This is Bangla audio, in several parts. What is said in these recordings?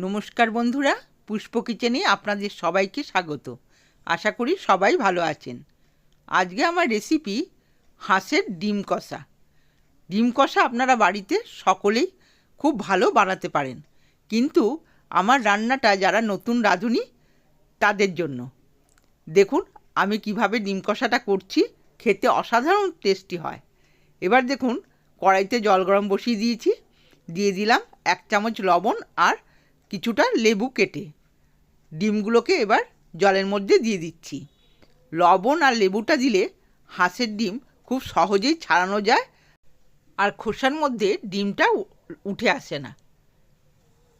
নমস্কার বন্ধুরা, পুষ্প কিচেনে আপনাদের সবাইকে স্বাগত। আশা করি সবাই ভালো আছেন। আজকে আমার রেসিপি হাঁসের ডিম কষা। ডিম কষা আপনারা বাড়িতে সকলেই খুব ভালো বানাতে পারেন। কিন্তু আমার রান্নাটা যারা নতুন রাঁধুনি, তাদের জন্য। দেখুন, আমি কীভাবে ডিম কষাটা করছি, খেতে অসাধারণ টেস্টি হয়। এবার দেখুন, কড়াইতে জল গরম বসিয়ে দিয়েছি। দিয়ে দিলাম এক চামচ লবণ আর কিছুটা লেবু কেটে ডিমগুলোকে এবার জলের মধ্যে দিয়ে দিচ্ছি। লবণ আর লেবুটা দিলে হাঁসের ডিম খুব সহজেই ছাড়ানো যায় আর খোসার মধ্যে ডিমটা উঠে আসে না।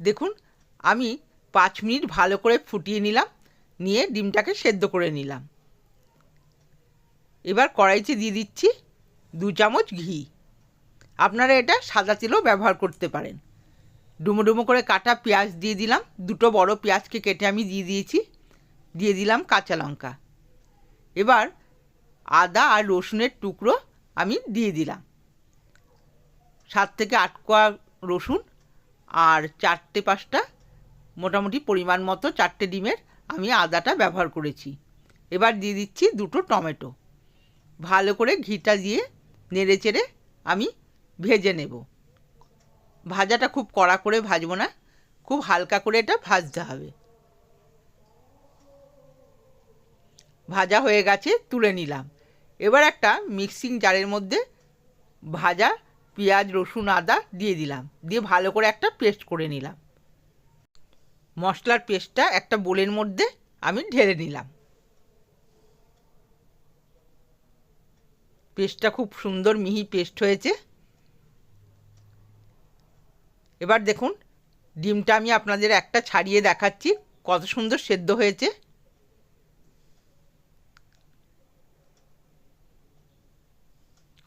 দেখুন, আমি পাঁচ মিনিট ভালো করে ফুটিয়ে নিলাম, নিয়ে ডিমটাকে সেদ্ধ করে নিলাম। এবার কড়াইতে দিয়ে দিচ্ছি দু চামচ ঘি। আপনারা এটা সাদা তেলও ব্যবহার করতে পারেন। ডুমো ডুমো করে কাটা পেঁয়াজ দিয়ে দিলাম। দুটো বড় পেঁয়াজকে কেটে আমি দিয়ে দিয়েছি। দিয়ে দিলাম কাঁচা লঙ্কা। এবার আদা আর রসুনের টুকরো আমি দিয়ে দিলাম। সাত থেকে আট কোয়া রসুন আর চারটে পাঁচটা মোটামুটি পরিমাণ মতো চারটে ডিমের আমি আদাটা ব্যবহার করেছি। এবার দিয়ে দিচ্ছি দুটো টমেটো। ভালো করে ঘিটা দিয়ে নেড়ে চেড়ে আমি ভেজে নেব। ভাজাটা খুব কড়া করে ভাজবো না, খুব হালকা করে এটা ভাজতে হবে। ভাজা হয়ে গেছে, তুলে নিলাম। এবার একটা মিক্সিং জারের মধ্যে ভাজা, পেঁয়াজ, রসুন, আদা দিয়ে দিলাম। দিয়ে ভালো করে একটা পেস্ট করে নিলাম। মশলার পেস্টটা একটা বোলের মধ্যে আমি ঢেলে নিলাম। পেস্টটা খুব সুন্দর মিহি পেস্ট হয়েছে। এবার দেখুন, ডিমটা আমি আপনাদের একটা ছাড়িয়ে দেখাচ্ছি, কত সুন্দর সেদ্ধ হয়েছে।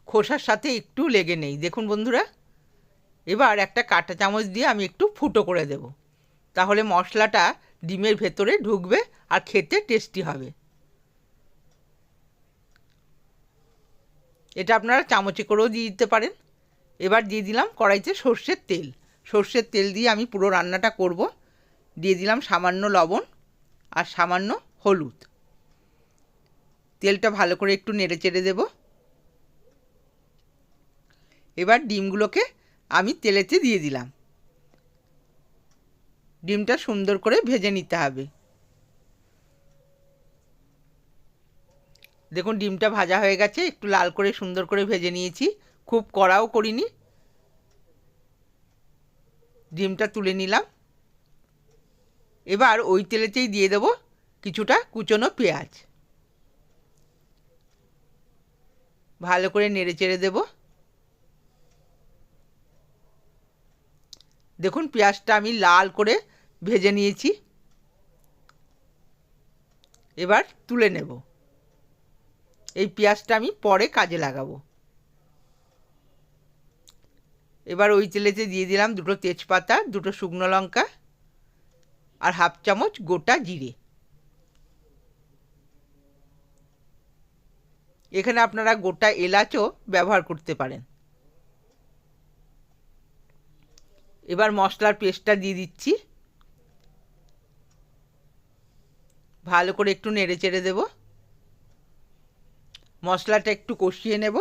খোসার সাথে একটু লেগে নেই, দেখুন বন্ধুরা। এবার একটা কাঁটা চামচ দিয়ে আমি একটু ফুটো করে দেব। তাহলে মশলাটা ডিমের ভেতরে ঢুকবে আর খেতে টেস্টি হবে। এটা আপনারা চামচে করেও দিয়ে দিতে পারেন। এবার দিয়ে দিলাম কড়াইতে সর্ষের তেল। সর্ষের তেল দিয়ে আমি পুরো রান্নাটা করব। দিয়ে দিলাম সামান্য লবণ আর সামান্য হলুদ। তেলটা ভালো করে একটু নেড়ে চেড়ে দেব। এবার ডিমগুলোকে আমি তেলেতে দিয়ে দিলাম। ডিমটা সুন্দর করে ভেজে নিতে হবে। দেখুন ডিমটা ভাজা হয়ে গেছে, একটু লাল করে সুন্দর করে ভেজে নিয়েছি। খুব কড়াও করিনি ডিমটা তুলে নিলাম। এবার ওই তেলেতেই দিয়ে দেবো কিছুটা কুচনো পেঁয়াজ। ভালো করে নেড়ে চেড়ে দেব। দেখুন পেঁয়াজটা আমি লাল করে ভেজে নিয়েছি। এবার তুলে নেব। এই পেঁয়াজটা আমি পরে কাজে লাগাবো। এবার ওই তেলেতে দিয়ে দিলাম দুটো তেজপাতা, দুটো শুকনো লঙ্কা আর হাফ চামচ গোটা জিরে। এখানে আপনারা গোটা এলাচও ব্যবহার করতে পারেন। এবার মশলার পেস্টটা দিয়ে দিচ্ছি। ভালো করে একটু নেড়ে চেড়ে দেবো। মশলাটা একটু কষিয়ে নেব।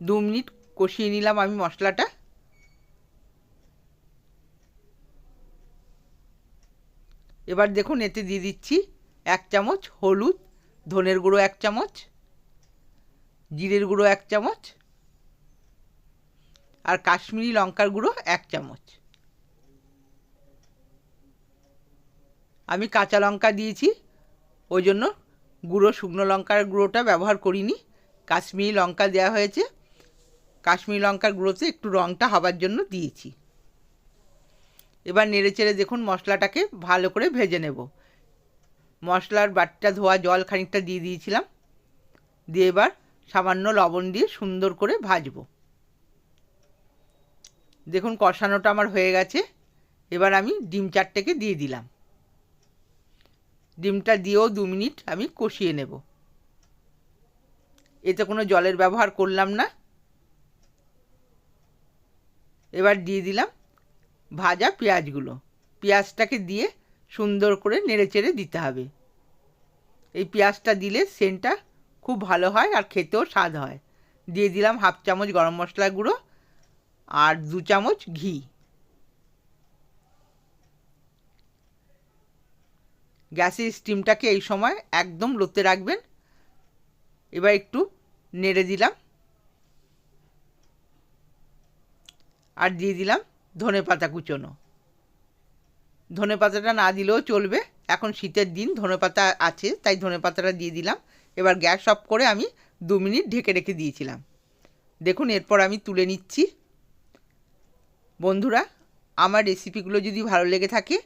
দু মিনিট কষিয়ে নিলাম আমি মশলাটা। এবার দেখুন, এতে দিয়ে দিচ্ছি এক চামচ হলুদ, ধনের গুঁড়ো এক চামচ, জিরের গুঁড়ো এক চামচ, আর কাশ্মীরি লঙ্কার গুঁড়ো এক চামচ। আমি কাঁচা লঙ্কা দিয়েছি, ওই জন্য গুঁড়ো, শুকনো লঙ্কার গুঁড়োটা ব্যবহার করিনি। কাশ্মীরি লঙ্কা দেওয়া হয়েছে। কাশ্মীরি লঙ্কার গুঁড়োতে একটু রঙটা হবার জন্য দিয়েছি। এবার নেড়ে চেড়ে দেখুন মশলাটাকে ভালো করে ভেজে নেব। মশলার বাটিটা ধোয়া জল খানিকটা দিয়ে দিয়েছিলাম। দিয়ে এবার সামান্য লবণ দিয়ে সুন্দর করে ভাজবো। দেখুন কষানোটা আমার হয়ে গেছে। এবার আমি ডিম চারটেকে দিয়ে দিলাম। ডিমটা দিয়েও দু মিনিট আমি কষিয়ে নেব। এতে কোনো জলের ব্যবহার করলাম না। এবার দিয়ে দিলাম ভাজা পেঁয়াজগুলো। পেঁয়াজটাকে দিয়ে সুন্দর করে নেড়ে চেড়ে দিতে হবে। এই পেঁয়াজটা দিলে সেন্টটা খুব ভালো হয় আর খেতেও স্বাদ হয়। দিয়ে দিলাম হাফ চামচ গরম মশলা গুঁড়ো আর দু চামচ ঘি। গ্যাসের স্টিমটাকে এই সময় একদম লোতে রাখবেন। এবার একটু নেড়ে দিলাম। আর দিয়ে দিলাম ধনে পাতা কুচোনো। ধনে পাতাটা না দিলেও চলবে। এখন শীতের দিন ধনে পাতা আছে, তাই ধনে পাতাটা দিয়ে দিলাম। এবার গ্যাস অফ করে আমি দু মিনিট ঢেকে রেখে দিয়েছিলাম। দেখুন, এরপর আমি তুলে নিচ্ছি। বন্ধুরা, আমার রেসিপিগুলো যদি ভালো লেগে থাকে,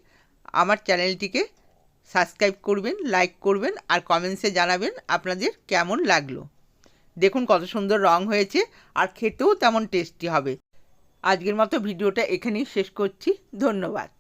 আমার চ্যানেলটিকে সাবস্ক্রাইব করবেন, লাইক করবেন আর কমেন্টসে জানাবেন আপনাদের কেমন লাগল। দেখুন, কত সুন্দর রং হয়েছে আর খেতেও তেমন টেস্টি হবে। আজকের মতো ভিডিওটা এখানেই শেষ করছি। ধন্যবাদ।